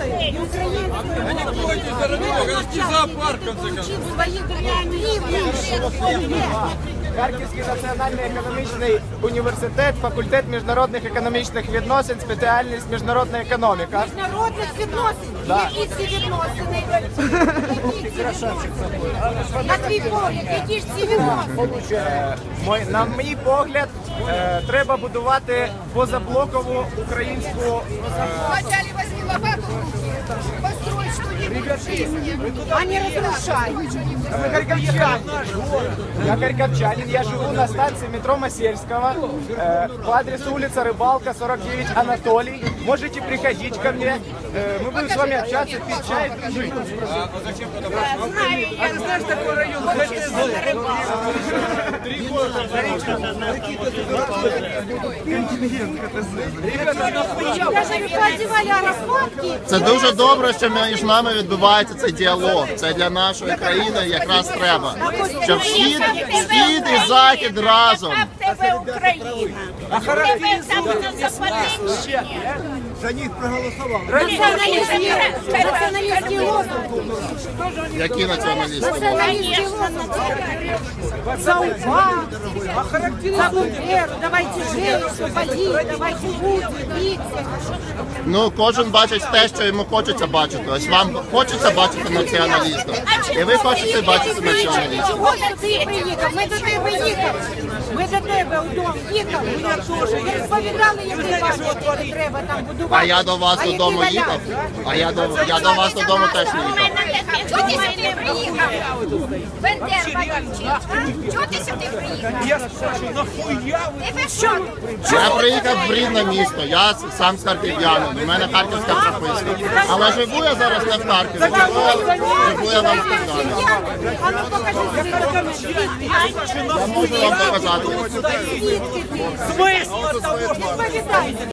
работает, и украинскую не бойтесь, заради Бога, это зоопарк, в конце концов. Харківський національний економічний університет, факультет міжнародних економічних відносин, спеціальність міжнародна економіка. Міжнародних відносин. Да. Які ці відносини? Які ці відносини? На твій погляд, які ж ці відносини? Е, мой- На мій погляд, е, треба будувати позаблокову українську е, Вначале возьми лопату в руки, построй что-нибудь. А не розрушай. Я харьковчанин. Я харьковчанин, я живу на станции метро Масельского э, по адресу улица Рыбалка, 49 Анатолий. Можете приходить ко мне, э, мы будем с вами общаться, пить чай, дружить. Даже не Це дуже добре, що між нами відбувається цей діалог. Це для нашої країни якраз треба. Щоб схід, схід і захід разом. Тебе Україна. А тебе там на Запоріжжі. Националистские, националистские лозунги. Які націоналісти? Националистские лозунги. За УПА, за БНДР, давайте жить, освободить, давайте биться. Ну кожен бачить те, що йому хочеться бачити. Ось вам хочеться бачити націоналістів. І ви хочете бачити націоналістів. Чого ти приїхав? Ми до тебе їхали. Ми до тебе у дом їхали. Я теж. Розповідали, як ти бачиш, що треба там будувати. А я до вас додому їхав. А я до я до вас додому теж не їхав. Чого ти сюди приїхав? Бендер. Чого ти сюди приїхав? Тебе що? Я приїхав в рідне місто. Я сам з харків'янин. У мене харківська прописка. Але живу я зараз не в Харкові. Живу, живу я в Амстердамі. Я можу вам показати.